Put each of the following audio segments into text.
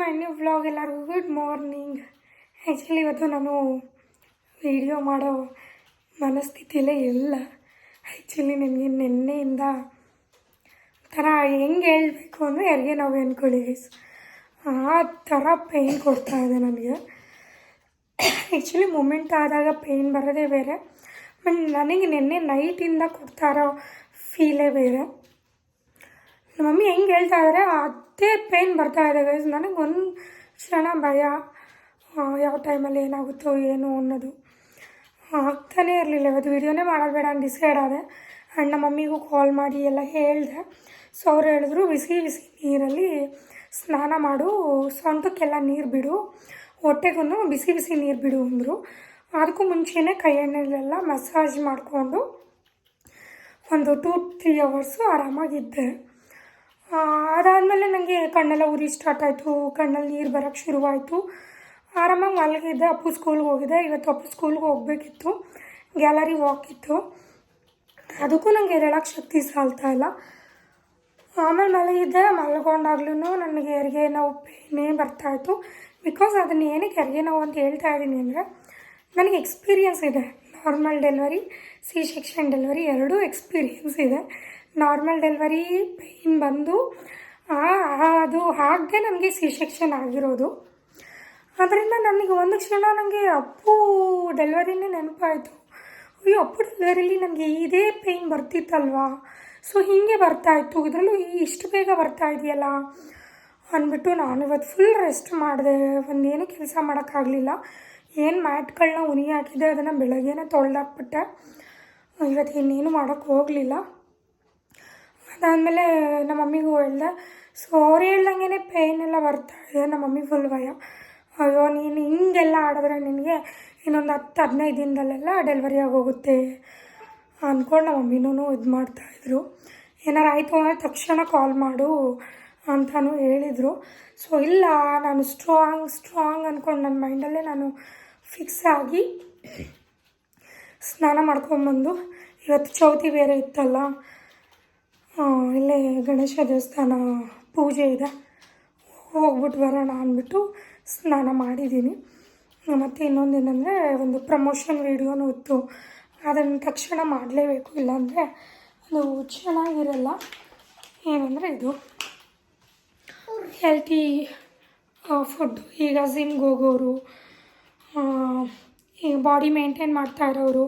ಮೈ new vlog ಎಲ್ಲರಿಗೂ good morning actually ಇವತ್ತು ನಾನು ವಿಡಿಯೋ ಮಾಡೋ ಮನಸ್ಥಿತಿಯಲ್ಲೇ ಇಲ್ಲ. ಆ್ಯಕ್ಚುಲಿ ನನಗೆ ನಿನ್ನೆಯಿಂದ ಥರ ಹೆಂಗೆ ಹೇಳಬೇಕು ಅಂದರೆ ಯಾರಿಗೆ ನಾವು ಅಂದ್ಕೊಳ್ಳಿ ಆ ಥರ ಪೇಯ್ನ್ ಕೊಡ್ತಾ ಇದೆ ನನಗೆ. ಆ್ಯಕ್ಚುಲಿ ಮೂಮೆಂಟ್ ಆದಾಗ ಪೇಯ್ನ್ ಬರೋದೇ ಬೇರೆ. ಬಟ್ ನನಗೆ ನಿನ್ನೆ ನೈಟಿಂದ ಕೊಡ್ತಾ ಇರೋ ಫೀಲೇ ಬೇರೆ. ನಮ್ಮ ಮಮ್ಮಿ ಹೆಂಗೆ ಹೇಳ್ತಾ ಇದ್ದಾರೆ ಅದೇ ಪೇಯ್ನ್ ಬರ್ತಾ ಇದೆ ಗೈಸ್ ನನಗೆ ಒಂದು ಕ್ಷಣ ಭಯ. ಯಾವ ಟೈಮಲ್ಲಿ ಏನಾಗುತ್ತೋ ಏನು ಅನ್ನೋದು. ಆಗ್ತಾನೇ ಇರಲಿಲ್ಲ. ಇವತ್ತು ವೀಡಿಯೋನೇ ಮಾಡೋದು ಬೇಡ ಅಂತ ಡಿಸೈಡ್ ಆದೆ. ಆ್ಯಂಡ್ ನಮ್ಮ ಮಮ್ಮಿಗೂ ಕಾಲ್ ಮಾಡಿ ಎಲ್ಲ ಹೇಳಿದೆ. ಸೊ ಅವ್ರು ಹೇಳಿದ್ರು, ಬಿಸಿ ಬಿಸಿ ನೀರಲ್ಲಿ ಸ್ನಾನ ಮಾಡು. ಸೊಂಟಕ್ಕೆಲ್ಲ ನೀರು ಬಿಡು. ಹೊಟ್ಟೆಗೂ ಬಿಸಿ ಬಿಸಿ ನೀರು ಬಿಡು ಅಂದರು. ಅದಕ್ಕೂ ಮುಂಚೆನೇ ಕೈ ಎಣ್ಣೆಲೆಲ್ಲ ಮಸಾಜ್ ಮಾಡಿಕೊಂಡು ಒಂದು ಟೂ ತ್ರೀ ಅವರ್ಸು ಆರಾಮಾಗಿದ್ದೆ. ಅದಾದಮೇಲೆ ನನಗೆ ಕಣ್ಣೆಲ್ಲ ಉರಿ ಸ್ಟಾರ್ಟ್ ಆಯಿತು. ಕಣ್ಣಲ್ಲಿ ನೀರು ಬರೋಕ್ಕೆ ಶುರುವಾಯಿತು. ಆರಾಮಾಗಿ ಮಲಗಿದ್ದೆ. ಅಪ್ಪು ಸ್ಕೂಲ್ಗೆ ಹೋಗಿದ್ದೆ. ಇವತ್ತು ಅಪ್ಪು ಸ್ಕೂಲ್ಗೆ ಹೋಗಬೇಕಿತ್ತು. ಗ್ಯಾಲರಿ ವಾಕ್ ಇತ್ತು. ಅದಕ್ಕೂ ನನಗೆ ಎದ್ದೇಳಕ್ಕೆ ಶಕ್ತಿ ಸಾಲ್ತಾ ಇಲ್ಲ. ಆಮೇಲೆ ಮಲಗಿದ್ದೆ. ಮಲ್ಗೊಂಡಾಗ್ಲೂ ನನಗೆ ಹೆರಿಗೆ ನೋವು ಪೇನೇ ಬರ್ತಾಯಿತ್ತು ಬಿಕಾಸ್ ಅದನ್ನ ಏನಕ್ಕೆ ಹೆರಿಗೆ ನೋವು ಅಂತ ಹೇಳ್ತಾ ಇದ್ದೀನಿ ಅಂದರೆ, ನನಗೆ ಎಕ್ಸ್ಪೀರಿಯನ್ಸ್ ಇದೆ. Normal delivery C section delivery ಎರಡೂ ಎಕ್ಸ್ಪೀರಿಯೆನ್ಸ್ ಇದೆ. ನಾರ್ಮಲ್ ಡೆಲಿವರಿ ಪೇಯ್ನ್ ಬಂದು ಅದು ಆಗದೆ ನನಗೆ ಸಿ ಸೆಕ್ಷನ್ ಆಗಿರೋದು. ಅದರಿಂದ ನನಗೆ ಒಂದು ಕ್ಷಣ ನನಗೆ ಅಪ್ಪು ಡೆಲಿವರಿನೇ ನೆನಪಾಯಿತು. ಅಯ್ಯೋ, ಅಪ್ಪು ಡೆಲಿವರಿಲಿ ನನಗೆ ಇದೇ ಪೇಯ್ನ್ ಬರ್ತಿತ್ತಲ್ವಾ? ಸೊ, ಹೀಗೆ ಬರ್ತಾಯಿತ್ತು ಇದರಲ್ಲೂ ಇಷ್ಟು ಬೇಗ ಬರ್ತಾ ಇದೆಯಲ್ಲ? ಅಂದ್ಬಿಟ್ಟು ನಾನು ಇವತ್ತು ಫುಲ್ ರೆಸ್ಟ್ ಮಾಡಿದೆ. ಒಂದೇನು ಕೆಲಸ ಮಾಡೋಕ್ಕಾಗಲಿಲ್ಲ. ಏನು ಮ್ಯಾಟ್ಗಳನ್ನ ಉನಿ ಹಾಕಿದ್ದೆ ಅದನ್ನು ಬೆಳಗ್ಗೆನೇ ತೊಳೆದಾಕ್ಬಿಟ್ಟೆ. ಇವತ್ತು ಇನ್ನೇನು ಮಾಡೋಕ್ಕೆ ಹೋಗಲಿಲ್ಲ. ಅದಾದಮೇಲೆ ನಮ್ಮ ಮಮ್ಮಿಗೂ ಹೇಳ್ದೆ ಸೊ ಅವ್ರು ಹೇಳ್ದಂಗೆ ಪೇಯ್ನ್ ಎಲ್ಲ ಬರ್ತಾ ಇದೆ ನಮ್ಮ ಮಮ್ಮಿ ಫುಲ್ ಭಯ ಅಯ್ಯೋ, ನೀನು ಹಿಂಗೆಲ್ಲ ಆಡಿದ್ರೆ ನಿನಗೆ ಇನ್ನೊಂದು ಹತ್ತು, ಹದಿನೈದು ದಿನದಲ್ಲೆಲ್ಲ ಡೆಲಿವರಿ ಆಗೋಗುತ್ತೆ ಅಂದ್ಕೊಂಡು ನಮ್ಮ ಮಮ್ಮಿನೂ ಇದು ಮಾಡ್ತಾಯಿದ್ರು ಏನಾರು ಆಯಿತು ಅಂದರೆ ತಕ್ಷಣ ಕಾಲ್ ಮಾಡು ಅಂತಲೂ ಹೇಳಿದರು. ಸೊ ಇಲ್ಲ, ನಾನು ಸ್ಟ್ರಾಂಗ್ ಸ್ಟ್ರಾಂಗ್ ಅಂದ್ಕೊಂಡು ನನ್ನ ಮೈಂಡಲ್ಲೇ ನಾನು ಫಿಕ್ಸ್ ಆಗಿ ಸ್ನಾನ ಮಾಡ್ಕೊಂಬಂದು. ಇವತ್ತು ಚೌತಿ ಬೇರೆ ಇತ್ತಲ್ಲ ಇಲ್ಲೇ ಗಣೇಶ ದೇವಸ್ಥಾನ ಪೂಜೆ ಇದೆ. ಹೋಗ್ಬಿಟ್ಟು ಬರೋಣ ಅಂದ್ಬಿಟ್ಟು ಸ್ನಾನ ಮಾಡಿದ್ದೀನಿ. ಮತ್ತು ಇನ್ನೊಂದು ಏನಂದರೆ ಒಂದು ಪ್ರಮೋಷನ್ ವೀಡಿಯೋನೂ ಇತ್ತು. ಅದನ್ನು ತಕ್ಷಣ ಮಾಡಲೇಬೇಕು ಇಲ್ಲಾಂದರೆ ಅದು ಚೆನ್ನಾಗಿರಲ್ಲ. ಏನಂದರೆ ಇದು ಹೆಲ್ತಿ ಫುಡ್ ಈಗ ಜಿಮ್ಗೆ ಹೋಗೋರು ಈಗ ಬಾಡಿ ಮೇಂಟೈನ್ ಮಾಡ್ತಾ ಇರೋರು.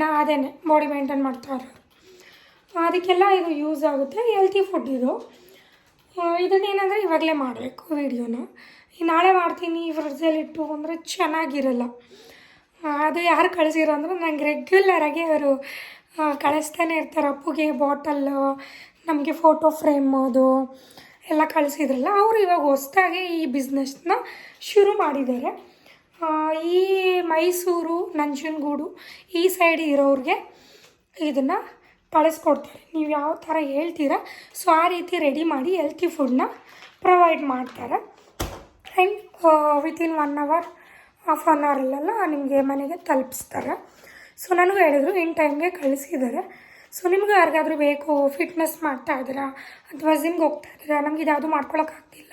ನಾ ಅದೇನೆ ಬಾಡಿ ಮೇಂಟೈನ್ ಮಾಡ್ತಾ ಇರೋರು. ಅದಕ್ಕೆಲ್ಲ ಇದು ಯೂಸ್ ಆಗುತ್ತೆ. ಹೆಲ್ತಿ ಫುಡ್ ಇದು. ಇದನ್ನೇನಂದರೆ ಇವಾಗಲೇ ಮಾಡಬೇಕು ವೀಡಿಯೋನ ನಾಳೆ ಮಾಡ್ತೀನಿ ಫ್ರಿಡ್ಜಲ್ಲಿ ಇಟ್ಟು ಅಂದರೆ ಚೆನ್ನಾಗಿರಲ್ಲ. ಅದು ಯಾರು ಕಳಿಸಿರೋ ಅಂದರೆ ನಂಗೆ ರೆಗ್ಯುಲರಾಗಿ ಅವರು ಕಳಿಸ್ತಾನೆ ಇರ್ತಾರೆ. ಅಪ್ಪುಗೆ ಬಾಟಲ್ಲು ನಮಗೆ ಫೋಟೋ ಫ್ರೇಮ್ ಅದು ಎಲ್ಲ ಕಳಿಸಿದ್ರಲ್ಲ, ಅವರು ಇವಾಗ ಹೊಸ್ದಾಗಿ ಈ ಬಿಸ್ನೆಸ್ನ ಶುರು ಮಾಡಿದ್ದಾರೆ. ಈ ಮೈಸೂರು ನಂಜನಗೂಡು ಈ ಸೈಡ್ ಇರೋರಿಗೆ ಇದನ್ನು ಕಳಿಸ್ಕೊಡ್ತಾರೆ ನೀವು ಯಾವ ಥರ ಹೇಳ್ತೀರಾ? ಸೊ, ಆ ರೀತಿ ರೆಡಿ ಮಾಡಿ ಹೆಲ್ತಿ ಫುಡ್ನ ಪ್ರೊವೈಡ್ ಮಾಡ್ತಾರೆ. And within one hour half an ಅವರಲ್ಲೆಲ್ಲ ನಿಮಗೆ ಮನೆಗೆ ತಲುಪಿಸ್ತಾರೆ. ಸೊ ನನಗೂ ಹೇಳಿದರು, ಇನ್ ಟೈಮ್ಗೆ ಕಳಿಸಿದ್ದಾರೆ. ಸೊ ನಿಮ್ಗೆ ಯಾರಿಗಾದ್ರೂ ಬೇಕು ಫಿಟ್ನೆಸ್ ಮಾಡ್ತಾ ಇದ್ದೀರಾ? ಅಥವಾ ಜಿಮ್ಗೆ ಹೋಗ್ತಾ ಇದ್ದೀರಾ? ನಮ್ಗೆ ಇದ್ಯಾವುದು ಮಾಡ್ಕೊಳಕ್ಕಾಗ್ತಿಲ್ಲ.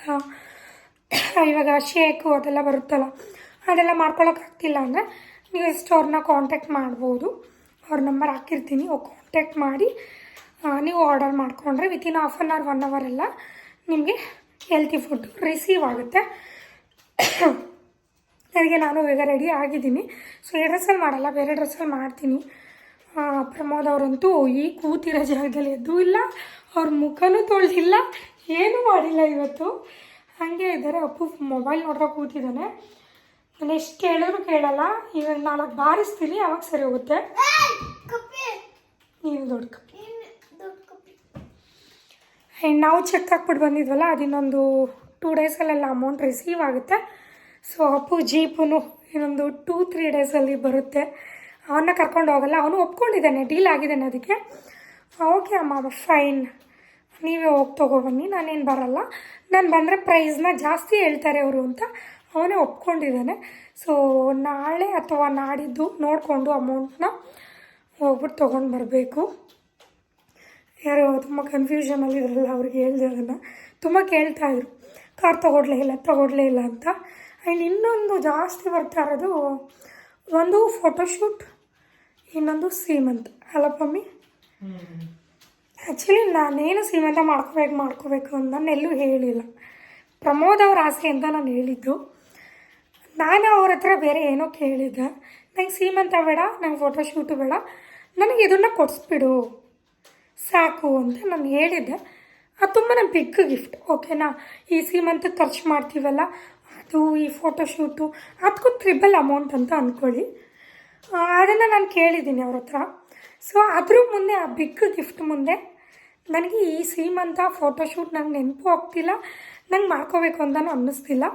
ಇವಾಗ ಶೇಕು ಅದೆಲ್ಲ ಬರುತ್ತಲ್ಲ, ಅದೆಲ್ಲ ಮಾಡ್ಕೊಳಕ್ಕಾಗ್ತಿಲ್ಲ ಅಂದರೆ, ನೀವು ಸ್ಟೋರ್ನ ಕಾಂಟ್ಯಾಕ್ಟ್ ಮಾಡ್ಬೋದು. ಅವ್ರ ನಂಬರ್ ಹಾಕಿರ್ತೀನಿ ಅವ್ರು ಕಾಂಟ್ಯಾಕ್ಟ್ ಮಾಡಿ ನೀವು ಆರ್ಡರ್ ಮಾಡಿಕೊಂಡ್ರೆ within half an hour one hour ಎಲ್ಲ ನಿಮಗೆ ಹೆಲ್ತಿ ಫುಡ್ ರಿಸೀವ್ ಆಗುತ್ತೆ. ನನಗೆ ನಾನು ಈಗ ರೆಡಿ ಆಗಿದ್ದೀನಿ. ಸೊ ಈ ಡ್ರೆಸ್ಸಲ್ಲಿ ಮಾಡಲ್ಲ, ಬೇರೆ ಡ್ರೆಸ್ಸಲ್ಲಿ ಮಾಡ್ತೀನಿ. ಪ್ರಮೋದ್ ಅವರಂತೂ ಈ ಕೂತಿರೋ ಜಾಗದಲ್ಲಿ ಎದ್ದೂ ಇಲ್ಲ, ಅವ್ರ ಮುಖನೂ ತೊಳೆದಿಲ್ಲ, ಏನೂ ಮಾಡಿಲ್ಲ ಇವತ್ತು. ಹಾಗೆ ಇದ್ದಾರೆ, ಅಪ್ಪು ಮೊಬೈಲ್ ನೋಡ್ತಾ ಕೂತಿದ್ದಾನೆ. ನಾನು ಎಷ್ಟು ಕೇಳಿದ್ರು ಕೇಳಲ್ಲ. ಇವಾಗ ನಾಲ್ಕು ಬಾರಿಸ್ತೀನಿ ಅವಾಗ ಸರಿ ಹೋಗುತ್ತೆ. ನೀನು ದೊಡ್ಡ ಕಪ್ಪಿ. ಆ್ಯಂಡ್ ನಾವು ಚೆಕ್ ಹಾಕ್ಬಿಟ್ಟು ಬಂದಿದ್ವಲ್ಲ ಅದಿನ್ನೊಂದು ಟೂ ಡೇಸಲ್ಲೆಲ್ಲ ಅಮೌಂಟ್ ರಿಸೀವ್ ಆಗುತ್ತೆ. ಸೊ ಅಪ್ಪು ಜೀಪುನು ಇನ್ನೊಂದು ಟೂ ತ್ರೀ ಡೇಸಲ್ಲಿ ಬರುತ್ತೆ. ಅವನ್ನ ಕರ್ಕೊಂಡು ಹೋಗಲ್ಲ ಅವನು ಒಪ್ಕೊಂಡಿದ್ದಾನೆ ಡೀಲ್ ಆಗಿದ್ದಾನೆ ಅದಕ್ಕೆ. ಓಕೆ ಅಮ್ಮ ಫೈನ್ ನೀವೇ ಹೋಗಿ ತೊಗೊಬನ್ನಿ ನಾನೇನು ಬರಲ್ಲ. ನಾನು ಬಂದರೆ ಪ್ರೈಸ್ನ ಜಾಸ್ತಿ ಹೇಳ್ತಾರೆ ಅವರು ಅಂತ ಅವನೇ ಒಪ್ಕೊಂಡಿದ್ದಾನೆ. ಸೊ ನಾಳೆ ಅಥವಾ ನಾಡಿದ್ದು ನೋಡಿಕೊಂಡು ಅಮೌಂಟ್ನ ಹೋಗ್ಬಿಟ್ಟು ತೊಗೊಂಡು ಬರಬೇಕು. ಯಾರೋ ತುಂಬ ಕನ್ಫ್ಯೂಷನಲ್ಲಿ ಇರಲಿಲ್ಲ ಅವ್ರಿಗೆ ಹೇಳಿದೆ ಅದನ್ನು. ತುಂಬ ಕೇಳ್ತಾಯಿದ್ರು ಕಾರ್ ತೊಗೊಡ್ಲೇ ಇಲ್ಲ ತೊಗೊಡ್ಲೇ ಇಲ್ಲ ಅಂತ. ಆ್ಯಂಡ್ ಇನ್ನೊಂದು ಜಾಸ್ತಿ ಬರ್ತಾ ಇರೋದು ಒಂದು ಫೋಟೋಶೂಟ್ ಇನ್ನೊಂದು ಸೀಮಂತ್. ಅಲ್ಲ ಪಮ್ಮಿ? ಆ್ಯಕ್ಚುಲಿ ನಾನೇನು ಸೀಮಂತ ಮಾಡ್ಕೋಬೇಕು ಮಾಡ್ಕೋಬೇಕು ಅಂತ ನಾನು ಎಲ್ಲೂ ಹೇಳಿಲ್ಲ. ಪ್ರಮೋದ್ ಅವ್ರ ಆಸೆ ಅಂತ ನಾನು ಹೇಳಿದ್ದು. ನಾನು ಅವ್ರ ಹತ್ರ ಬೇರೆ ಏನೋ ಕೇಳಿದ್ದೆ. ನಂಗೆ ಸೀಮಂತ ಬೇಡ, ನಂಗೆ ಫೋಟೋಶೂಟು ಬೇಡ. ನನಗೆ ಇದನ್ನು ಕೊಡಿಸ್ಬಿಡು. ಸಾಕು ಅಂತ ನಾನು ಹೇಳಿದ್ದೆ. ಅದು ತುಂಬಾ ಬಿಗ್ ಗಿಫ್ಟ್ ಓಕೆನಾ ಈ ಸೀಮಂತ ಖರ್ಚು ಮಾಡ್ತೀವಲ್ಲ, ಅದು, ಈ ಫೋಟೋಶೂಟು ಅದಕ್ಕೂ ತ್ರಿಬಲ್ ಅಮೌಂಟ್ ಅಂತ ಅಂದ್ಕೊಳ್ಳಿ ಅದನ್ನು ನಾನು ಕೇಳಿದ್ದೀನಿ ಅವ್ರ ಹತ್ರ. ಸೊ ಅದ್ರ ಮುಂದೆ, ಆ ಬಿಗ್ ಗಿಫ್ಟ್ ಮುಂದೆ, ನನಗೆ ಈ ಸೀಮಂತ ಫೋಟೋಶೂಟ್ ನಂಗೆ ನೆನಪು ಆಗ್ತಿಲ್ಲ, ನಂಗೆ ಮಾಡ್ಕೋಬೇಕು ಅಂತಲೂ ಅನ್ನಿಸ್ತಿಲ್ಲ.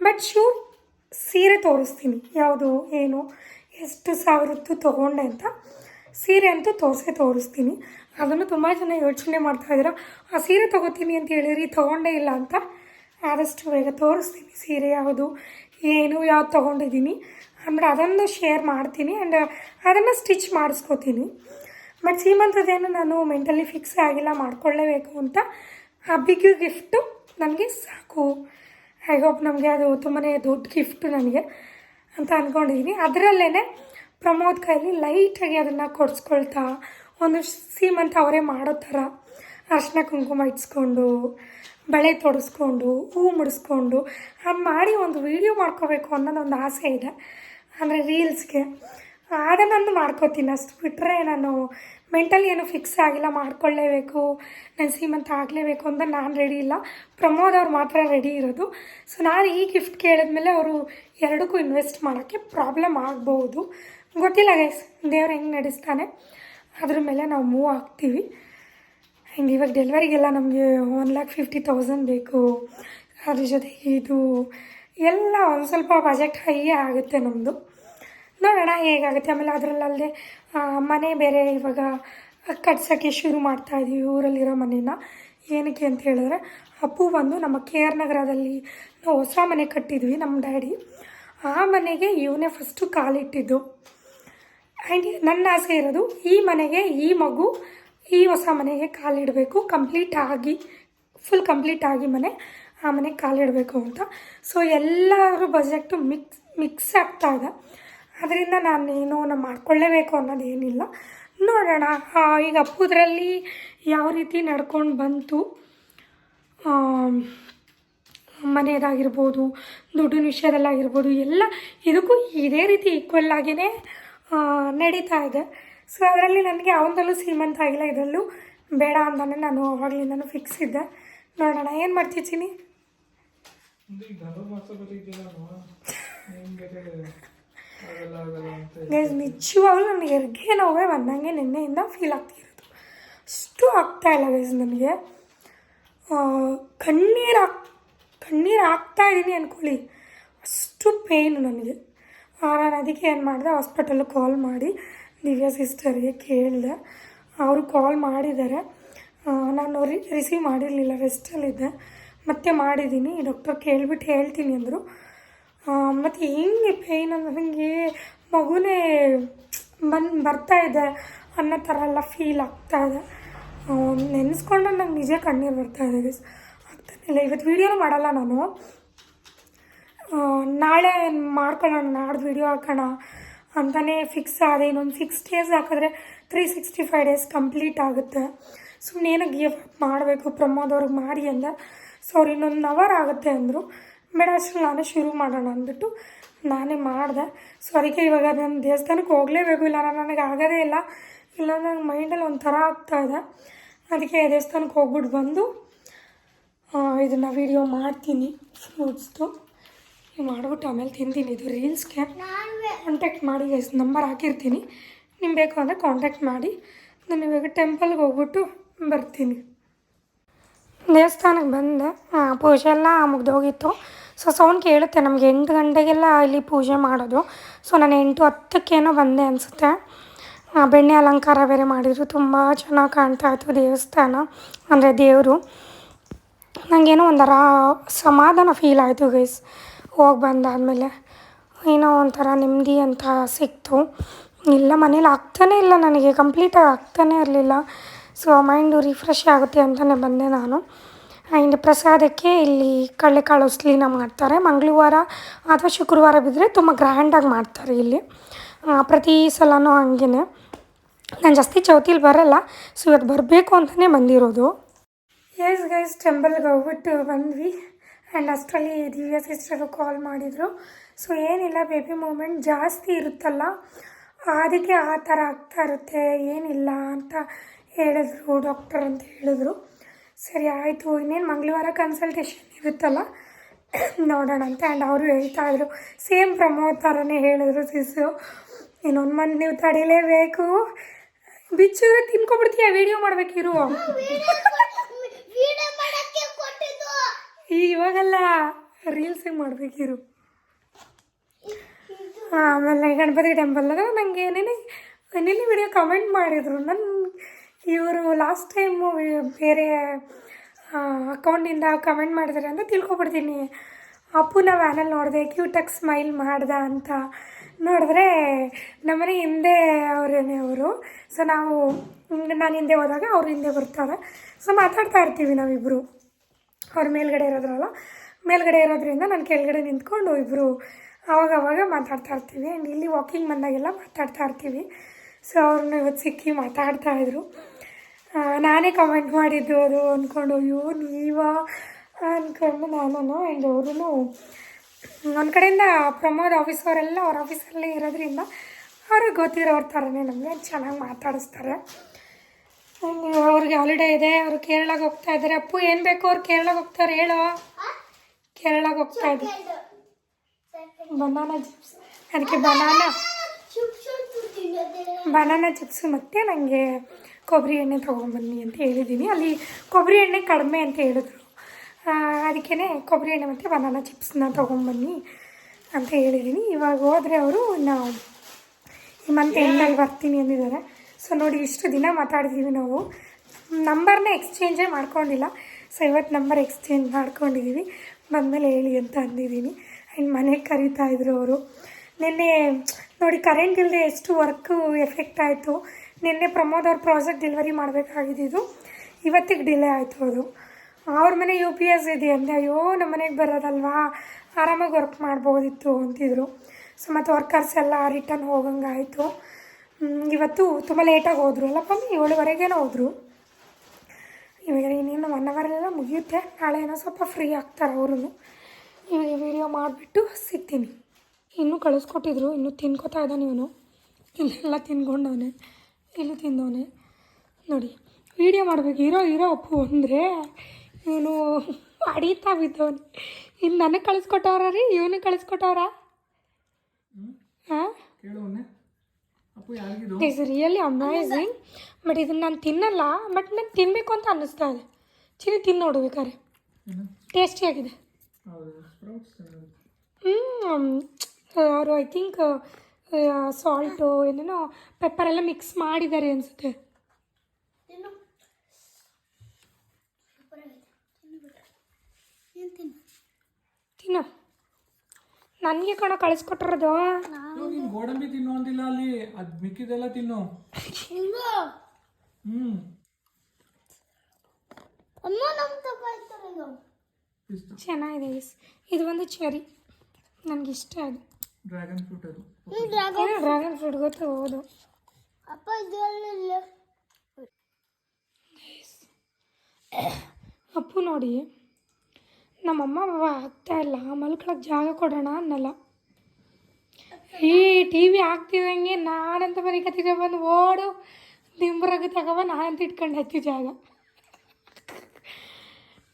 ಬಟ್ ಶೂರ್ ಸೀರೆ ತೋರಿಸ್ತೀನಿ. ಯಾವುದು, ಏನು, ಎಷ್ಟು ಸಾವಿರದ್ದು ತೊಗೊಂಡೆ ಅಂತ. ಸೀರೆ ಅಂತೂ ತೋರಿಸೇ ತೋರಿಸ್ತೀನಿ. ಅದನ್ನು ತುಂಬ ಜನ ಯೋಚನೆ ಮಾಡ್ತಾ ಇದ್ದೀರ. ಆ ಸೀರೆ ತೊಗೋತೀನಿ ಅಂತ ಹೇಳಿರಿ ತೊಗೊಂಡೇ ಇಲ್ಲ ಅಂತ ಆದಷ್ಟು ಬೇಗ ತೋರಿಸ್ತೀನಿ. ಸೀರೆ ಯಾವುದು, ಏನು, ಯಾವ್ದು ತೊಗೊಂಡಿದ್ದೀನಿ. ಆಮೇಲೆ ಅದನ್ನು ಶೇರ್ ಮಾಡ್ತೀನಿ ಆ್ಯಂಡ್ ಅದನ್ನು ಸ್ಟಿಚ್ ಮಾಡಿಸ್ಕೋತೀನಿ. ಬಟ್ ಸೀಮಂತದೇನು ನಾನು ಮೆಂಟಲಿ ಫಿಕ್ಸ್ ಆಗಿಲ್ಲ, ಮಾಡ್ಕೊಳ್ಳೇಬೇಕು ಅಂತ. ಆ ಬಿಗ್ ಗಿಫ್ಟು ನನಗೆ ಸಾಕು. ಐ ಹೋಪ್ ನಮಗೆ ಅದು ತುಂಬಾ ದೊಡ್ಡ ಗಿಫ್ಟು ನನಗೆ ಅಂತ ಅಂದ್ಕೊಂಡಿದ್ದೀನಿ ಅದರಲ್ಲೇ ಪ್ರಮೋದ್ ಕೈಲಿ ಲೈಟಾಗಿ ಅದನ್ನು ಕೊಡಿಸ್ಕೊಳ್ತಾ, ಒಂದು ಸೀಮಂತ ಅವರೇ ಮಾಡೋ ಥರ ಅರ್ಶಿನ ಕುಂಕುಮ ಇಟ್ಸ್ಕೊಂಡು, ಬಳೆ ತೊಡಿಸ್ಕೊಂಡು, ಹೂ ಮುಡಿಸ್ಕೊಂಡು, ಅದು ಮಾಡಿ ಒಂದು ವೀಡಿಯೋ ಮಾಡ್ಕೋಬೇಕು ಅನ್ನೋದೊಂದು ಆಸೆ ಇದೆ. ಅಂದರೆ ರೀಲ್ಸ್ಗೆ ಅದನ್ನೊಂದು ಮಾಡ್ಕೋತೀನಿ. ಅಷ್ಟು ಬಿಟ್ಟರೆ ನಾನು ಮೆಂಟಲಿ ಏನು ಫಿಕ್ಸ್ ಆಗಿಲ್ಲ, ಮಾಡ್ಕೊಳ್ಳೇಬೇಕು ನನ್ನ ಸೀಮಂತ ಆಗಲೇಬೇಕು ಅಂತ ನಾನು ರೆಡಿ ಇಲ್ಲ. ಪ್ರಮೋದ್ ಅವ್ರು ಮಾತ್ರ ರೆಡಿ ಇರೋದು. ಸೊ ನಾನು ಈ ಗಿಫ್ಟ್ ಕೇಳಿದ್ಮೇಲೆ ಅವರು ಎರಡಕ್ಕೂ ಇನ್ವೆಸ್ಟ್ ಮಾಡೋಕ್ಕೆ ಪ್ರಾಬ್ಲಮ್ ಆಗ್ಬೋದು. ಗೊತ್ತಿಲ್ಲ ಗೈಸ್ ದೇವ್ರು ಹೆಂಗೆ ನಡೆಸ್ತಾನೆ. ಅದ್ರ ಮೇಲೆ ನಾವು ಮೂವ್ ಆಗ್ತೀವಿ. ಆ್ಯಂಡ್ ಇವಾಗ ಡೆಲಿವರಿಗೆಲ್ಲ ನಮಗೆ ಒನ್ ಲ್ಯಾಕ್ ಫಿಫ್ಟಿ ತೌಸಂಡ್ ಬೇಕು. ಅದ್ರ ಜೊತೆಗೆ ಇದು ಎಲ್ಲ ಒಂದು ಸ್ವಲ್ಪ ಬಜೆಟ್ ಹೈಯೇ ಆಗುತ್ತೆ ನಮ್ಮದು ನೋಡೋಣ ಹೇಗಾಗುತ್ತೆ. ಆಮೇಲೆ ಅದರಲ್ಲದೆ ಮನೆ ಬೇರೆ ಇವಾಗ ಕಟ್ಸೋಕ್ಕೆ ಶುರು ಮಾಡ್ತಾ ಇದ್ದೀವಿ ಊರಲ್ಲಿರೋ ಮನೇನ. ಏನಕ್ಕೆ ಅಂತ ಹೇಳಿದ್ರೆ, ಅಪ್ಪು ಬಂದು ನಮ್ಮ ಕೆ ಆರ್ ನಗರದಲ್ಲಿ ನಾವು ಹೊಸ ಮನೆ ಕಟ್ಟಿದ್ವಿ ನಮ್ಮ ಡ್ಯಾಡಿ. ಆ ಮನೆಗೆ ಇವನೇ ಫಸ್ಟು ಕಾಲಿಟ್ಟಿದ್ದು. ಆ್ಯಂಡ್ ನನ್ನ ಆಸೆ ಇರೋದು, ಈ ಮನೆಗೆ ಈ ಮಗು ಈ ಹೊಸ ಮನೆಗೆ ಕಾಲಿಡಬೇಕು ಕಂಪ್ಲೀಟ್ ಆಗಿ ಫುಲ್ ಕಂಪ್ಲೀಟ್ ಆಗಿ ಮನೆ, ಆ ಮನೆಗೆ ಕಾಲಿಡಬೇಕು ಅಂತ. ಸೊ ಎಲ್ಲರೂ ಬಜೆಟ್ಟು ಮಿಕ್ಸ್ ಮಿಕ್ಸ್ ಆಗ್ತಾ ಇದೆ. ಅದರಿಂದ ನಾನು ಏನೋ ನಾನು ಮಾಡ್ಕೊಳ್ಳೇಬೇಕು ಅನ್ನೋದೇನಿಲ್ಲ ನೋಡೋಣ. ಈಗ ಅಪ್ಪುದ್ರಲ್ಲಿ ಯಾವ ರೀತಿ ನಡ್ಕೊಂಡು ಬಂತು? ಮನೆಯದಾಗಿರ್ಬೋದು ದುಡ್ಡಿನ ವಿಷಯದಲ್ಲಾಗಿರ್ಬೋದು, ಎಲ್ಲ ಇದಕ್ಕೂ ಇದೇ ರೀತಿ ಈಕ್ವಲ್ ಆಗಿಯೇ ನಡೀತಾ ಇದೆ. ಸೊ ಅದರಲ್ಲಿ ನನಗೆ ಅವನದಲ್ಲೂ ಸೀಮಂತ ಆಗಿಲ್ಲ, ಇದರಲ್ಲೂ ಬೇಡ ಅಂತಾನೆ ನಾನು ಅವಾಗಲಿಂದನೂ ಫಿಕ್ಸ್ ಇದ್ದೆ. ನೋಡೋಣ, ಏನು ಮಾಡ್ತಿದ್ದೀನಿ ಗೈಸ್ ನಿಜವಾಗ್ಲೂ ನನಗೆ ಹೆರಿಗೆ ನೋವೇ ಬಂದಂಗೆ ನಿನ್ನೆಯಿಂದ ಫೀಲ್ ಆಗ್ತಿರೋದು ಅಷ್ಟು ಆಗ್ತಾ ಇಲ್ಲ ಗೈಸ್ ನನಗೆ. ಕಣ್ಣೀರು ಹಾಕ್ ಕಣ್ಣೀರು ಆಗ್ತಾ ಇದ್ದೀನಿ ಅಂದ್ಕೊಳ್ಳಿ ಅಷ್ಟು ಪೇಯ್ನು ನನಗೆ. ನಾನು ಅದಕ್ಕೆ ಏನು ಮಾಡಿದೆ ಹಾಸ್ಪಿಟಲ್ಗೆ ಕಾಲ್ ಮಾಡಿ, ದಿವ್ಯಾ ಸಿಸ್ಟರ್ಗೆ ಕೇಳಿದೆ. ಅವರು ಕಾಲ್ ಮಾಡಿದ್ದಾರೆ ನಾನು ರಿಸೀವ್ ಮಾಡಿರಲಿಲ್ಲ ರೆಸ್ಟಲ್ಲಿದ್ದೆ ಮತ್ತೆ ಮಾಡಿದ್ದೀನಿ ಡಾಕ್ಟರ್ ಕೇಳಿಬಿಟ್ಟು ಹೇಳ್ತೀನಿ ಅಂದರು. ಮತ್ತು ಹೆಂಗೆ ಪೇಯ್ನ್ ಅಂದ್ರೆ ನನಗೆ ಮಗುನೇ ಬಂದು ಬರ್ತಾ ಇದೆ ಅನ್ನೋ ಥರ ಎಲ್ಲ ಫೀಲ್ ಆಗ್ತಾ ಇದೆ. ನೆನೆಸ್ಕೊಂಡ್ರೆ ನಂಗೆ ನಿಜ ಕಣ್ಣೀರು ಬರ್ತಾ ಇದೆ ಗೈಸ್ ಆಗ್ತಾನಿಲ್ಲ ಇವತ್ತು ವೀಡಿಯೋನೂ ಮಾಡಲ್ಲ ನಾನು. ನಾಳೆ ಮಾಡ್ಕೊಳ್ಳೋಣ, ನಾಡ್ದು ವೀಡಿಯೋ ಹಾಕೋಣ ಅಂತಲೇ ಫಿಕ್ಸ್ ಆದರೆ ಇನ್ನೊಂದು ಸಿಕ್ಸ್ ಡೇಸ್ ಹಾಕಿದ್ರೆ three sixty five days complete ಆಗುತ್ತೆ. ಸುಮ್ಮನೆ ಏನೋ ಅಪ್ ಮಾಡಬೇಕು, ಪ್ರಮೋದ್ ಅವ್ರಿಗೆ ಮಾಡಿ ಅಂದ. ಸೊ ಅವ್ರು ಇನ್ನೊಂದು ಅವರ್ ಆಗುತ್ತೆ ಅಂದರು. ಬೇಡ ಅಷ್ಟು ನಾನೇ ಶುರು ಮಾಡೋಣ ಅಂದ್ಬಿಟ್ಟು ನಾನೇ ಮಾಡಿದೆ. ಸೊ ಅದಕ್ಕೆ ಇವಾಗ ನಾನು ದೇವಸ್ಥಾನಕ್ಕೆ ಹೋಗಲೇಬೇಕು ಇಲ್ಲ ನನಗೆ ಆಗೋದೇ ಇಲ್ಲ. ಇಲ್ಲ ನನ್ನ ಮೈಂಡಲ್ಲಿ ಒಂಥರ ಆಗ್ತಾ ಇದೆ. ಅದಕ್ಕೆ ದೇವಸ್ಥಾನಕ್ಕೆ ಹೋಗ್ಬಿಟ್ಟು ಬಂದು ಇದನ್ನು ವೀಡಿಯೋ ಮಾಡ್ತೀನಿ ಫ್ರೂಟ್ಸ್ದು ಮಾಡಿಬಿಟ್ಟು ಆಮೇಲೆ ತಿಂತೀನಿ. ಇದು ರೀಲ್ಸ್ಗೆ ಕಾಂಟ್ಯಾಕ್ಟ್ ಮಾಡಿ ನಂಬರ್ ಹಾಕಿರ್ತೀನಿ. ನಿಮ್ಗೆ ಬೇಕು ಅಂದರೆ ಕಾಂಟ್ಯಾಕ್ಟ್ ಮಾಡಿ. ನಾನು ಇವಾಗ ಟೆಂಪಲ್ಗೆ ಹೋಗ್ಬಿಟ್ಟು ಬರ್ತೀನಿ. ದೇವಸ್ಥಾನಕ್ಕೆ ಬಂದೆ. ಪೂಜೆ ಎಲ್ಲ ಮುಗ್ದೋಗಿತ್ತು. ಸೊ ಸೌಂಡ್ ಕೇಳುತ್ತೆ, ನಮಗೆ ಎಂಟು ಗಂಟೆಗೆಲ್ಲ ಇಲ್ಲಿ ಪೂಜೆ ಮಾಡೋದು. ಸೊ ನಾನು ಎಂಟು ಹತ್ತಕ್ಕೇನೋ ಬಂದೆ ಅನಿಸುತ್ತೆ. ಬೆಣ್ಣೆ ಅಲಂಕಾರ ಬೇರೆ ಮಾಡಿದರು. ತುಂಬ ಚೆನ್ನಾಗಿ ಕಾಣ್ತಾ ಇತ್ತು ದೇವಸ್ಥಾನ, ಅಂದರೆ ದೇವರು. ನನಗೇನೋ ಒಂಥರ ಸಮಾಧಾನ ಫೀಲ್ ಆಯಿತು ಗೈಸ್ ಹೋಗಿ ಬಂದಾದಮೇಲೆ. ಏನೋ ಒಂಥರ ನೆಮ್ಮದಿ ಅಂತ ಸಿಕ್ತು. ಇಲ್ಲ, ಮನೇಲಿ ಆಗ್ತಾನೇ ಇಲ್ಲ ನನಗೆ. ಕಂಪ್ಲೀಟಾಗಿ ಆಗ್ತಾನೇ ಇರಲಿಲ್ಲ. ಸೊ ಮೈಂಡು ರಿಫ್ರೆಶ್ ಆಗುತ್ತೆ ಅಂತಲೇ ಬಂದೆ ನಾನು. ಆ್ಯಂಡ್ ಪ್ರಸಾದಕ್ಕೆ ಇಲ್ಲಿ ಕಡಲೆಕಾಳು ಸ್ಲೀನ ಮಾಡ್ತಾರೆ. ಮಂಗಳವಾರ ಅಥವಾ ಶುಕ್ರವಾರ ಬಿದ್ದರೆ ತುಂಬ ಗ್ರ್ಯಾಂಡಾಗಿ ಮಾಡ್ತಾರೆ ಇಲ್ಲಿ. ಪ್ರತಿ ಸಲವೂ ಹಂಗೇ ನಾನು ಜಾಸ್ತಿ ಚೌತಿಲಿ ಬರಲ್ಲ. ಸೊ ಇವತ್ತು ಬರಬೇಕು ಅಂತಲೇ ಬಂದಿರೋದು. ಎಸ್ ಗೈಸ್ ಟೆಂಪಲ್ಗೆ ಹೋಗ್ಬಿಟ್ಟು ಬಂದ್ವಿ. ಆ್ಯಂಡ್ ಅಷ್ಟರಲ್ಲಿ ದಿವ್ಯಾ ಸಿಸ್ಟರು ಕಾಲ್ ಮಾಡಿದರು. ಸೊ ಏನಿಲ್ಲ ಬೇಬಿ ಮೂಮೆಂಟ್ ಜಾಸ್ತಿ ಇರುತ್ತಲ್ಲ. ಅದಕ್ಕೆ ಆ ಥರ ಆಗ್ತಾ ಇರುತ್ತೆ. ಏನಿಲ್ಲ ಅಂತ ಹೇಳಿದ್ರು ಡಾಕ್ಟರ್ ಅಂತ ಹೇಳಿದ್ರು. ಸರಿ ಆಯಿತು. ಇನ್ನೇನು ಮಂಗಳವಾರ ಕನ್ಸಲ್ಟೇಷನ್ ಇರುತ್ತಲ್ಲ? ನೋಡೋಣ ಅಂತ. ಆ್ಯಂಡ್ ಅವರು ಹೇಳ್ತಾ ಇದ್ರು ಸೇಮ್ ಪ್ರಮೋದ್ ಥರನೇ ಹೇಳಿದ್ರು ಸಿಸು ಇನ್ನೊಂದು ಮಂತ್ ನೀವು ತಡಿಲೇಬೇಕು. ಬಿಚ್ಚು ತಿನ್ಕೊಬಿಡ್ತೀಯ ವೀಡಿಯೋ ಮಾಡ್ಬೇಕಿರು ಈ ಇವಾಗಲ್ಲ ರೀಲ್ಸಿಗೆ ಮಾಡ್ಬೇಕಿರು ಆಮೇಲೆ ಗಣಪತಿ ಟೆಂಪಲ್ ಅದ. ನನಗೆ ಏನೇನೆ ನಿನ್ನೆ ವಿಡಿಯೋ ಕಮೆಂಟ್ ಮಾಡಿದರು. ನನ್ನ ಇವರು ಲಾಸ್ಟ್ ಟೈಮು ಬೇರೆ ಅಕೌಂಟಿಂದ ಕಮೆಂಟ್ ಮಾಡಿದ್ದಾರೆ ಅಂತ ತಿಳ್ಕೊಬಿಡ್ತೀನಿ. ಅಪ್ಪುನ ವ್ಯಾನಲ್ಲಿ ನೋಡಿದೆ ಕ್ಯೂಟಾಗಿ ಸ್ಮೈಲ್ ಮಾಡ್ದ ಅಂತ. ನೋಡಿದ್ರೆ ನಮ್ಮನೆ ಹಿಂದೆ ಅವರೇನೆ ಅವರು. ಸೊ ನಾವು ನಾನು ಹಿಂದೆ ಹೋದಾಗ ಅವ್ರು ಹಿಂದೆ ಬರ್ತಾರೆ. ಸೊ ಮಾತಾಡ್ತಾ ಇರ್ತೀವಿ ನಾವಿಬ್ಬರು ಅವ್ರ ಮೇಲ್ಗಡೆ ಇರೋದ್ರಲ್ಲ. ಮೇಲ್ಗಡೆ ಇರೋದ್ರಿಂದ ನಾನು ಕೆಳಗಡೆ ನಿಂತ್ಕೊಂಡು ಇಬ್ಬರು ಅವಾಗ ಮಾತಾಡ್ತಾ ಇರ್ತೀವಿ. ಆ್ಯಂಡ್ ಇಲ್ಲಿ ವಾಕಿಂಗ್ ಬಂದಾಗೆಲ್ಲ ಮಾತಾಡ್ತಾ ಇರ್ತೀವಿ. ಸೊ ಅವ್ರನ್ನ ಇವತ್ತು ಸಿಕ್ಕಿ ಮಾತಾಡ್ತಾ ಇದ್ರು. ನಾನೇ ಕಮೆಂಟ್ ಮಾಡಿದ್ದು ಅದು ಅಂದ್ಕೊಂಡು ಅಯ್ಯೋ ನೀವಾ? ಅಂದ್ಕೊಂಡು ನಾನು ಆ್ಯಂಡ್ ಅವರು ಒಂದು ಕಡೆಯಿಂದ ಪ್ರಮೋದ್ ಆಫೀಸ್ ಅವರೆಲ್ಲ ಅವ್ರ ಆಫೀಸಲ್ಲೇ ಇರೋದ್ರಿಂದ ಅವ್ರಿಗೆ ಗೊತ್ತಿರೋರ ಥರನೇ ನಮಗೆ ಚೆನ್ನಾಗಿ ಮಾತಾಡಿಸ್ತಾರೆ. ಅವ್ರಿಗೆ ಹಾಲಿಡೇ ಇದೆ ಅವರು ಕೇರಳಗೆ ಹೋಗ್ತಾ ಇದ್ದಾರೆ ಅಪ್ಪು ಏನು ಬೇಕು ಅವ್ರು ಕೇರಳಗೆ ಹೋಗ್ತಾರೆ ಹೇಳೋ. ಕೇರಳಗೆ ಹೋಗ್ತಾ ಇದ್ದಾರೆ ಬನಾನಾ ಜಿಪ್ಸ್ ಅದಕ್ಕೆ ಬನಾನಾ ಬನಾನಾ ಚಿಪ್ಸು ಮತ್ತು ನನಗೆ ಕೊಬ್ಬರಿ ಎಣ್ಣೆ ತೊಗೊಂಬನ್ನಿ ಅಂತ ಹೇಳಿದ್ದೀನಿ. ಅಲ್ಲಿ ಕೊಬ್ಬರಿ ಎಣ್ಣೆ ಕಡಿಮೆ ಅಂತ ಹೇಳಿದ್ರು. ಅದಕ್ಕೇ ಕೊಬ್ಬರಿ ಎಣ್ಣೆ ಮತ್ತು ಬನಾನಾ ಚಿಪ್ಸನ್ನ ತೊಗೊಂಬನ್ನಿ ಅಂತ ಹೇಳಿದ್ದೀನಿ. ಇವಾಗ ಹೋದರೆ ಅವರು ನಾವು ಈ ಮಂತ್ ಎಂಡಲ್ಲಿ ಬರ್ತೀನಿ ಅಂದಿದ್ದಾರೆ. ಸೊ ನೋಡಿ, ಇಷ್ಟು ದಿನ ಮಾತಾಡಿದ್ದೀವಿ ನಾವು. ನಂಬರ್ನ ಎಕ್ಸ್ಚೇಂಜೇ ಮಾಡ್ಕೊಂಡಿಲ್ಲ. ಸೊ ಇವತ್ತು ನಂಬರ್ ಎಕ್ಸ್ಚೇಂಜ್ ಮಾಡ್ಕೊಂಡಿದ್ದೀವಿ ಬಂದಮೇಲೆ ಹೇಳಿ ಅಂತ ಅಂದಿದ್ದೀನಿ. ಆ್ಯಂಡ್ ಮನೆಗೆ ಕರೀತಾ ಇದ್ರು ಅವರು. ನಿನ್ನೆ, ನೋಡಿ ಕರೆಂಟ್ ಇಲ್ಲದೆ ಎಷ್ಟು ವರ್ಕು ಎಫೆಕ್ಟ್ ಆಯಿತು. ನಿನ್ನೆ ಪ್ರಮೋದ್ ಅವ್ರ ಪ್ರಾಜೆಕ್ಟ್ ಡೆಲಿವರಿ ಮಾಡಬೇಕಾಗಿದ್ದು ಇವತ್ತಿಗೆ ಡಿಲೇ ಆಯಿತು ಅದು. ಅವ್ರ ಮನೆ ಯು ಪಿ ಎಸ್ ಇದೆ ಅಂದೆ, ಅಯ್ಯೋ ನಮ್ಮ ಮನೆಗೆ ಬರೋದಲ್ವಾ? ಆರಾಮಾಗಿ ವರ್ಕ್ ಮಾಡ್ಬೋದಿತ್ತು, ಅಂತಿದ್ರು. ಸೊ ಮತ್ತು ವರ್ಕರ್ಸ್ ಎಲ್ಲ ರಿಟರ್ನ್ ಹೋಗಂಗಾಯಿತು. ಇವತ್ತು ತುಂಬ ಲೇಟಾಗಿ ಹೋದರು. ಅಲ್ಲ ಮಮ್ಮಿ ಏಳುವರೆಗೇನೋ ಹೋದರು. ಇವಾಗ ಇನ್ನೇನು ಒನ್ ಅವರೆಲ್ಲ ಮುಗಿಯುತ್ತೆ. ನಾಳೆ ಏನೋ ಸ್ವಲ್ಪ ಫ್ರೀ ಆಗ್ತಾರೆ ಅವರು ಇವಾಗ ವಿಡಿಯೋ ಮಾಡಿಬಿಟ್ಟು ಸಿಗ್ತೀನಿ. ಇನ್ನೂ ಕಳಿಸ್ಕೊಟ್ಟಿದ್ರು ಇನ್ನೂ ತಿನ್ಕೋತಾ ಇದ್ದಾನೆ ಇವನು. ಇಲ್ಲೆಲ್ಲ ತಿನ್ಕೊಂಡವನೆ ಇಲ್ಲೂ ತಿಂದವನೆ. ನೋಡಿ ವೀಡಿಯೋ ಮಾಡಬೇಕು. ಇರೋ ಇರೋ ಅಪ್ಪು ಅಂದರೆ ಇವನು ಅಡೀತಾ ಬಿದ್ದವನು. ಇನ್ನು ನನಗೆ ಕಳಿಸ್ಕೊಟ್ಟವ್ರ ರೀ? ಇವನಿಗೆ ಕಳಿಸ್ಕೊಟ್ಟವ್ರ? ಹಾಂ ಇಸ್ ರಿಯಲಿ ಅಮೇಝಿಂಗ್ ಬಟ್ ಇದನ್ನು ನಾನು ತಿನ್ನಲ್ಲ. ಬಟ್ ನಂಗೆ ತಿನ್ನಬೇಕು ಅಂತ ಅನ್ನಿಸ್ತಾ ಇದೆ. ಚಿನಿ ತಿಂದು ನೋಡ್ಬೇಕಾರೆ? ಟೇಸ್ಟಿಯಾಗಿದೆ ಹ್ಞೂ ಅವರು ಐ ಥಿಂಕ್ ಸಾಲ್ಟು ಏನೇನೋ ಪೆಪ್ಪರ್ ಎಲ್ಲ ಮಿಕ್ಸ್ ಮಾಡಿದ್ದಾರೆ ಅನಿಸುತ್ತೆ. ತಿನ್ನು. ಸೂಪರ್ ತಿನ್ನು ಬಿಡ್ರಿ ತಿನ್ನು? ತಿನ್ನು. ನನಗೆ ಕಣ ಕಳಿಸ್ಕೊಟ್ಟಿರೋದು. ನೀನು ಗೋಡಂಬಿ ತಿನ್ನು ಅಂದಿಲ್ಲ ಅಲ್ಲಿ. ಅದು ಮಿಕ್ಕಿದೆಲ್ಲ ತಿನ್ನು. ಹ್ಞೂ ಅಮ್ಮ ನಮ್ಮ ತಪ್ಪ ಇದು ಇಷ್ಟು. ಚೆನ್ನಾಗಿದೆ ಇದು ಒಂದು ಚೆರಿ ನನಗೆ ಇಷ್ಟ ಅದು. ಡ್ರ್ಯಾಗನ್ ಫ್ರೂಟ್ ಅದು. ಡ್ರಾಗನ್ ಡ್ರ್ಯಾಗನ್ ಫ್ರೂಟ್ ಗೊತ್ತು? ಹೌದು. ಅಪ್ಪ ಇದೆಲ್ಲ ಅಪ್ಪು ನೋಡಿ ನಮ್ಮಮ್ಮ ಬಾಬಾ ಆಗ್ತಾ ಇಲ್ಲ. ಮಲ್ಕೊಳಕ್ಕೆ ಜಾಗ ಕೊಡೋಣ ಅನ್ನಲ್ಲ. ಈ ಟಿ ವಿ ಆಗ್ತಿದ್ದಂಗೆ ನಾನಂತ ಬರೀ ಕತ್ತಿದ್ರೆ ಬಂದು ಓಡು ದಿಂಬ್ರಾಗ ತಗೊಬ ನಾನಂತ ಇಟ್ಕೊಂಡು ಹತ್ತಿ ಜಾಗ.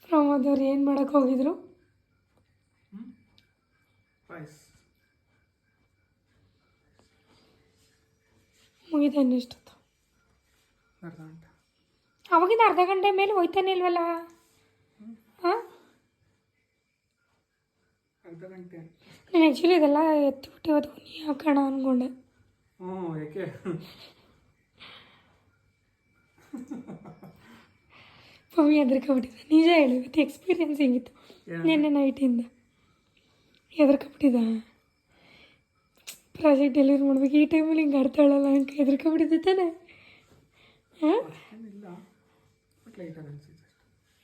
ಪ್ರಮೋದ್ ಅವ್ರು ಏನು ಮಾಡೋಕ್ಕೆ ಹೋಗಿದ್ರು? ಅರ್ಧ ಗಂಟೆ. ಅವಾಗಿಂದ ಅರ್ಧ ಗಂಟೆ ಮೇಲೆ ಹೋಯ್ತಾನೆ ಇಲ್ವಲ್ಲ? ಹಾಂ? ಅರ್ಧ ಗಂಟೆ ನಾನು ಆ್ಯಕ್ಚುಲಿ ಇದೆಲ್ಲ ಎತ್ತಿಬಿಟ್ಟು ಇವತ್ತು ಉನಿ ಹಾಕೋಣ ಅಂದ್ಕೊಂಡೆ ಹ್ಞೂ ಯಾಕೆ? ಮಮ್ಮಿ ಹೆದರ್ಕೊಬಿಟ್ಟಿದ್ದ. ನಿಜ ಹೇಳಿ ಇವತ್ತು ಎಕ್ಸ್ಪೀರಿಯನ್ಸ್ ಹೆಂಗಿತ್ತು? ನಿನ್ನೆ ನೈಟಿಂದ ಹೆದರ್ಕೊಬಿಟ್ಟಿದ್ದ? ಪ್ರಾಜೆಕ್ಟ್ ಡೆಲಿವರಿ ಮಾಡ್ಬೇಕು ಈ ಟೈಮಲ್ಲಿ ಹಿಂಗೆ ಆಡ್ತಾಳಲ್ಲ ಅಂತ ಹೆದರ್ಕೊಬಿಟ್ಟಿದ್ದೆ ತಾನೆ. ಹಾಂ? ಬಟ್ ಲೈಟಾಗಿ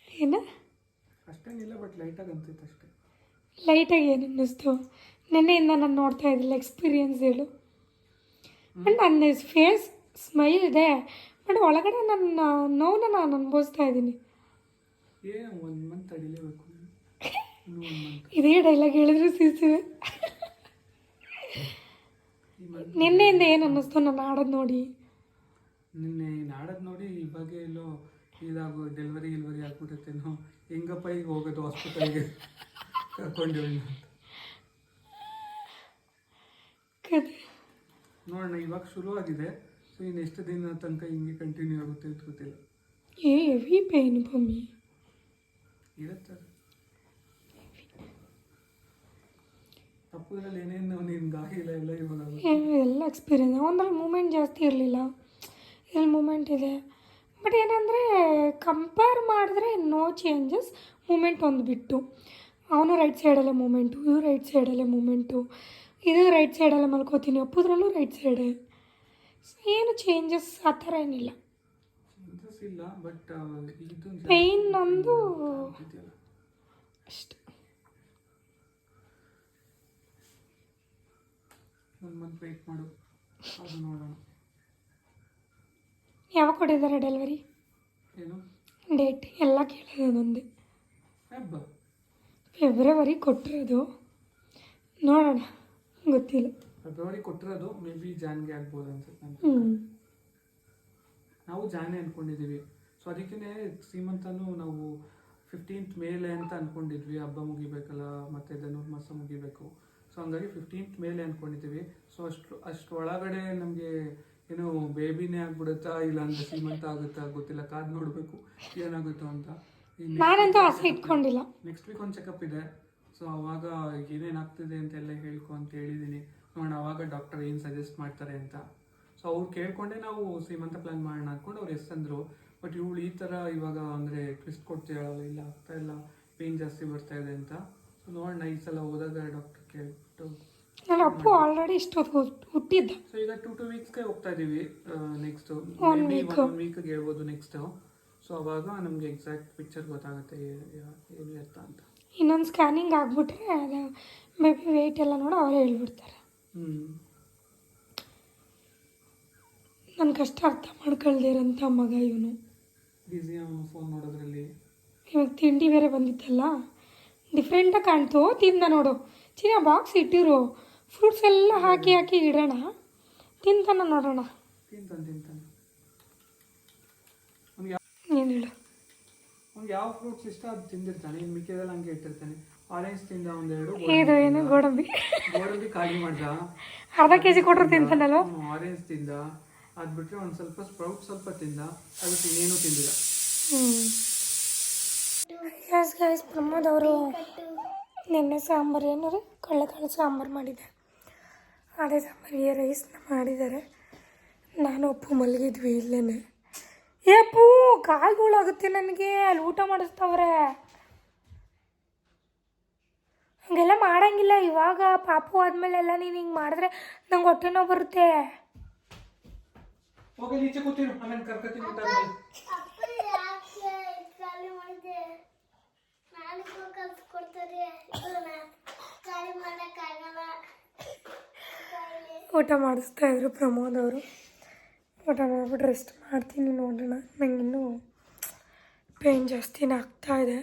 ಏನ? ಅಷ್ಟೇನಿಲ್ಲ ಬಟ್ ಲೈಟಾಗಿ ಅನ್ಸುತ್ತೆ ಅಷ್ಟೇ. ಲೈಟಾಗಿ ಏನು ಅನ್ನಿಸ್ತು? ನಿನ್ನೆಯಿಂದ ನಾನು ನೋಡ್ತಾ ಇದ್ದಿಲ್ಲ ಎಕ್ಸ್ಪೀರಿಯನ್ಸ್ ಹೇಳು. ಆ್ಯಂಡ್ ನನ್ನ ಫೇಸ್ ಸ್ಮೈಲ್ ಇದೆ. ಬಟ್ ಒಳಗಡೆ ನನ್ನ ನೋವನ್ನ ನಾನು ಅನುಭವಿಸ್ತಾ ಇದ್ದೀನಿ. ಇದೇ ಡೈಲಾಗ್ ಹೇಳಿದ್ರೆ ಸಿಗ್ತೀವಿ ನಿನ್ನೆಯಿಂದ ಏನು ಅನ್ನಿಸ್ತು? ನಾನು ಆಡೋದು ನೋಡಿ. ನಿನ್ನೆ ನಾಡದ್ ನೋಡಿ ಇವಾಗ ಎಲ್ಲೋ ಇದಾಗೋ ಡೆಲಿವರಿ ಗಿಲ್ವರಿ ಆಗ್ಬಿಡುತ್ತೇನೋ ಹೆಂಗಪ್ಪ ಈಗ ಹೋಗೋದು ಹಾಸ್ಪಿಟಲ್ಗೆ ಕರ್ಕೊಂಡು ನೋಡೋಣ ಇವಾಗ ಆಗಿದೆ ಸೊ ಇನ್ನು ಎಷ್ಟು ದಿನ ತನಕ ಹಿಂಗೆ ಕಂಟಿನ್ಯೂ ಆಗುತ್ತೆ ಅಂತ ಗೊತ್ತಿಲ್ಲ. ಏ ಹೆವಿ ಪೇನ್ ಭೂಮಿ. ಇರುತ್ತೆ ಏನೇನು ನಿನ್ಗೆ ಆಗಿಲ್ಲ ಎಲ್ಲ ಇವಾಗ ಏನು ಎಲ್ಲ ಎಕ್ಸ್ಪೀರಿಯನ್ಸ್ ಒಂದ್ರಲ್ಲಿ ಮೂಮೆಂಟ್ ಜಾಸ್ತಿ ಇರಲಿಲ್ಲ. ಇಲ್ಲಿ ಮೂಮೆಂಟ್ ಇದೆ? ಬಟ್ ಏನಂದರೆ ಕಂಪೇರ್ ಮಾಡಿದ್ರೆ ನೋ ಚೇಂಜಸ್ ಮೂಮೆಂಟ್ ಒಂದು ಬಿಟ್ಟು. ಅವನು ರೈಟ್ ಸೈಡಲ್ಲೇ ಮೂಮೆಂಟು ಇವು ರೈಟ್ ಸೈಡಲ್ಲೇ ಮೂಮೆಂಟು ಇದು ರೈಟ್ ಸೈಡಲ್ಲೇ ಮಲ್ಕೋತೀನಿ ಅಪ್ಪುದ್ರಲ್ಲೂ ರೈಟ್ ಸೈಡೇ ಏನು ಚೇಂಜಸ್ ಆ ಥರ ಏನಿಲ್ಲ. ಪೇಯ್ನ್ ಇಲ್ಲ ಇದೆಯಲ್ಲ. ಅಷ್ಟೆ. ಒಂದು ಮಂತ್ ವೆಯ್ಟ್ ಮಾಡು. ಅದು ನೋಡೋಣ. ಯಾವಾಗ ಕೊಟ್ಟಿದ್ದಾರೆ ಡೆಲಿವರಿ ಏನು? ಡೇಟ್ ಎಲ್ಲ ಕೇಳಿದೆ ನಂದು. ಹಬ್ಬ ಫೆಬ್ರವರಿ ಕೊಟ್ಟಿರೋದು. ನೋಡೋಣ. ಗೊತ್ತಿಲ್ಲ. ಫೆಬ್ರವರಿ ಕೊಟ್ಟಿರೋದು ಮೇ ಬಿ ಜಾನ್ಗೆ ಆಗ್ಬೋದು ಅನ್ಸುತ್ತೆ ಹ್ಞೂ ನಾವು ಜಾನೆ ಅಂದ್ಕೊಂಡಿದ್ದೀವಿ ಸೊ ಅದಕ್ಕೇ ಸೀಮಂತನೂ ನಾವು ಫಿಫ್ಟೀನ್ತ್ ಮೇಲೆ ಅಂತ ಅಂದ್ಕೊಂಡಿದ್ವಿ ಹಬ್ಬ ಮುಗಿಬೇಕಲ್ಲ ಮತ್ತೆ ಧನುರ್ಮಾಸ ಮುಗಿಬೇಕು. ಸೊ ಹಂಗಾಗಿ ಫಿಫ್ಟೀನ್ತ್ ಮೇಲೆ ಅನ್ಕೊಂಡಿದ್ದೀವಿ. ಸೊ ಅಷ್ಟು ಅಷ್ಟು ಒಳಗಡೆ ನಮಗೆ ಏನು ಬೇಬಿನೇ ಆಗ್ಬಿಡುತ್ತಾ ಇಲ್ಲ ಅಂದ್ರೆ ಸೀಮಂತ ಆಗುತ್ತಾ ಗೊತ್ತಿಲ್ಲ. ಕಾದ್ ನೋಡಬೇಕು ಏನಾಗುತ್ತೋ ಅಂತ. ನಾನಂತೂ ಆಸೆ ಇಟ್ಕೊಂಡಿಲ್ಲ. ನೆಕ್ಸ್ಟ್ ವೀಕ್ ಒಂದು ಚೆಕಪ್ ಇದೆ. ಸೊ ಅವಾಗ ಏನೇನಾಗ್ತಿದೆ ಅಂತೆಲ್ಲ ಹೇಳ್ಕೊ ಅಂತ ಹೇಳಿದ್ದೀನಿ. ನೋಡೋಣ ಅವಾಗ ಡಾಕ್ಟರ್ ಏನು ಸಜೆಸ್ಟ್ ಮಾಡ್ತಾರೆ ಅಂತ. ಸೊ ಅವ್ರು ಕೇಳ್ಕೊಂಡೆ ನಾವು ಸೀಮಂತ ಪ್ಲಾನ್ ಮಾಡೋಣ ಅಂದ್ಕೊಂಡು ಅವ್ರು ಎಸ್ ಅಂದರು. ಬಟ್ ಇವಳು ಈ ಥರ ಇವಾಗ ಅಂದರೆ ಟ್ವಿಸ್ಟ್ ಕೊಡ್ತೀಳಲ್ಲ ಇಲ್ಲ ಆಗ್ತಾ ಇಲ್ಲ? ಪೇನ್ ಜಾಸ್ತಿ ಬರ್ತಾ ಇದೆ ಅಂತ. ಸೊ ನೋಡೋಣ ಈ ಸಲ ಹೋದಾಗ ಡಾಕ್ಟರ್ ನನ್ನ ಅಪ್ಪು ಆಲ್ರೆಡಿ ಇಷ್ಟೊತ್ತು ಹುಟ್- ಹುಟ್ಟಿದ್ದ. ಸೊ ಈಗ ಟು ಟು ವೀಕ್ಸ್ಗೆ ಹೋಗ್ತಾ ಇದ್ದೀವಿ ನೆಕ್ಸ್ಟ್ ಒನ್ ವೀಕ್ ಒನ್ ವೀಕ್ಗೆ ಹೇಳ್ಬೋದು ನೆಕ್ಸ್ಟ್ ಸೊ ಅವಾಗ ನಮಗೆ ಎಕ್ಸಾಕ್ಟ್ ಪಿಕ್ಚರ್ ಗೊತ್ತಾಗುತ್ತೆ ಏನು ಎತ್ತ ಅಂತ ಇನ್ನೊಂದು ಸ್ಕ್ಯಾನಿಂಗ್ ಆಗಿಬಿಟ್ರೆ ಅದು ಬೇಬಿ ವೆಯ್ಟ್ ಎಲ್ಲ ನೋಡಿ ಅವರೇ ಹೇಳ್ಬಿಡ್ತಾರೆ. ನನ್ನ ಕಷ್ಟ ಅರ್ಥ ಮಾಡ್ಕೊಳ್ದಿರೋಂಥ ಮಗ ಇವನು. ಬಿಸಿ ಫೋನ್ ನೋಡೋದ್ರಲ್ಲಿ. ಇವಾಗ ತಿಂಡಿ ಬೇರೆ ಬಂದಿತ್ತಲ್ಲ? ಡಿಫ್ರೆಂಟಾಗಿ ಕಾಣ್ತು ತಿಂದ ನೋಡು. ಚಿನ್ನ ಬಾಕ್ಸ್ ಇಟ್ಟಿರು. ಫ್ರೂಟ್ಸ್ ಎಲ್ಲ ಹಾಕಿ ಹಾಕಿ ಇಡೋಣ. ತಿಂತಾನ ನೋಡೋಣ. ತಿಂತಾನೆ ತಿಂತಾನೆ. ಏನು ಹೇಳು. ಅವ್ನಿಗೆ ಯಾವ ಫ್ರೂಟ್ಸ್ ಇಷ್ಟ ಅದು ತಿಂದಿರ್ತಾನೆ. ಇನ್ನು ಮಿಕ್ಕಿದೆಲ್ಲ ಹಂಗೆ ಇಟ್ಟಿರ್ತಾನೆ. ಆರೆಂಜ್ ತಿಂದ ಒಂದೆರಡು ಇದು ಏನು ಗೋಡಂಬಿ? ಗೋಡಂಬಿ ಖಾಲಿ ಮಾಡ್ದ. ಅರ್ಧ ಕೆ ಜಿ ಕೊಟ್ಟರು ತಿಂತಾನಲ್ಲ ಆರೆಂಜ್ ತಿಂದ. ಅದು ಬಿಟ್ಟರೆ ಒಂದು ಸ್ವಲ್ಪ ಸ್ಪ್ರೌಟ್ ಸ್ವಲ್ಪ ತಿಂದ. ಅದು ಇನ್ನೇನು ತಿಂದಿಲ್ಲ. ಹ್ಞೂ ಪ್ರಮೋದ್ ಅವರು ನಿನ್ನೆ ಸಾಂಬಾರು ಏನು ಕಳ್ಳೆಕಾಳು ಸಾಂಬಾರು ಮಾಡಿದ್ದೆ ಅದೇ ಸಾಂಬಾರಿಗೆ ರೈಸ್ನ ಮಾಡಿದ್ದಾರೆ. ನಾನು ಅಪ್ಪು ಮಲಗಿದ್ವಿ ಇಲ್ಲೇ ಏ ಅಪ್ಪು ಕಾಲ್ಗಳಾಗುತ್ತೆ ನನಗೆ, ಅಲ್ಲಿ ಊಟ ಮಾಡಿಸ್ತಾವ್ರೆ. ಹಂಗೆಲ್ಲ ಮಾಡಂಗಿಲ್ಲ, ಇವಾಗ ಪಾಪು ಆದಮೇಲೆಲ್ಲ ನೀನು ಹಿಂಗೆ ಮಾಡಿದ್ರೆ ನಂಗೆ ಹೊಟ್ಟೆ ನೋವು ಬರುತ್ತೆ ಹೋಗಿ ಈಚೆ ಕೂತಿರು ಆಮೇಲೆ ಕರ್ಕತೀನಿ ಊಟ ಅಪ್ಪ ಯಾಕೆ ಖಾಲಿ ಮಾಡಿದೆ ನಾಲ್ಕು ಕಲ್ತು ಕೊಡ್ತಾರೆ ಇದನ್ನ ಖಾಲಿ ಮಾಡೋಕ್ಕಾಗಲ್ಲ ಊಟ ಮಾಡಿಸ್ತಾ ಇದ್ರು ಪ್ರಮೋದ್ ಅವರು. ಊಟ ಮಾಡ್ಬಿಟ್ಟು ರೆಸ್ಟ್ ಮಾಡ್ತೀನಿ ನೋಡೋಣ. ನನಗಿನ್ನೂ ಪೇನ್ ಜಾಸ್ತಿನೇ ಆಗ್ತಾ ಇದೆ.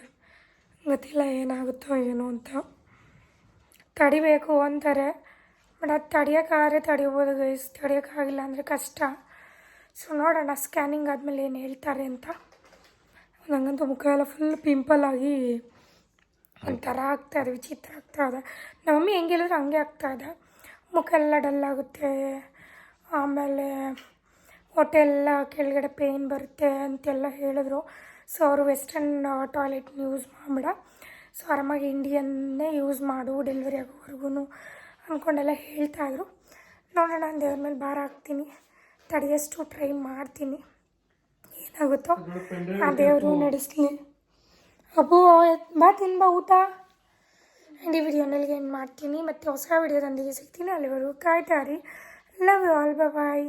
ಗೊತ್ತಿಲ್ಲ ಏನಾಗುತ್ತೋ ಏನೋ ಅಂತ. ತಡಿಬೇಕು ಅಂತಾರೆ. ಬಟ್ ಅದು ತಡಿಯೋಕ್ಕಾದ್ರೆ ತಡಿಬೋದು ಗೈಸ್ ತಡಿಯೋಕ್ಕಾಗಿಲ್ಲ ಅಂದರೆ ಕಷ್ಟ. ಸೊ ನೋಡೋಣ ಸ್ಕ್ಯಾನಿಂಗ್ ಆದಮೇಲೆ ಏನು ಹೇಳ್ತಾರೆ ಅಂತ. ನನಗಂತೂ ಮುಖ ಎಲ್ಲ ಫುಲ್ ಪಿಂಪಲ್ ಆಗಿ ಒಂಥರ ಆಗ್ತಾಯಿದೆ ವಿಚಿತ್ರ ಆಗ್ತಾಯಿದೆ ನಮ್ಮ ಮಮ್ಮಿ ಹೆಂಗೆ ಹೇಳಿದ್ರು ಹಂಗೆ ಆಗ್ತಾಯಿದೆ ಮುಖ ಎಲ್ಲ ಡಲ್ ಆಗುತ್ತೆ. ಆಮೇಲೆ ಹೊಟ್ಟೆ ಎಲ್ಲ ಕೆಳಗಡೆ ಪೇಯ್ನ್ ಬರುತ್ತೆ ಅಂತೆಲ್ಲ ಹೇಳಿದ್ರು. ಸೊ ಅವರು ವೆಸ್ಟರ್ನ್ ಟಾಯ್ಲೆಟ್ನ ಯೂಸ್ ಮಾಡಬೇಡ. ಸೊ ಆರಾಮಾಗಿ ಇಂಡಿಯನ್ನೇ ಯೂಸ್ ಮಾಡು ಡೆಲಿವರಿ ಆಗೋವರೆಗೂ ಅಂದ್ಕೊಂಡೆಲ್ಲ ಹೇಳ್ತಾಯಿದ್ರು ನೋಡೋಣ ದೇವ್ರ ಮೇಲೆ ಭಾರ ಹಾಕ್ತೀನಿ. ತಡೆಯಷ್ಟು ಟ್ರೈ ಮಾಡ್ತೀನಿ. ಏನಾಗುತ್ತೋ ಆ ದೇವರು ನಡೆಸ್ತೀನಿ ಅಬ್ಬು ಬಾ ತಿನ್ಬಾ ಊಟ. ಈ ವಿಡಿಯೋನಲ್ಲಿ ಏನು ಮಾಡ್ತೀನಿ, ಮತ್ತು ಹೊಸ ವಿಡಿಯೋದೊಂದಿಗೆ ಸಿಗ್ತೀನಿ. ಅಲ್ಲಿವರೆಗೂ ಕಾಯ್ತಾ ರೀ ಲವ್ ಯು ಆಲ್ ಬಾಯ್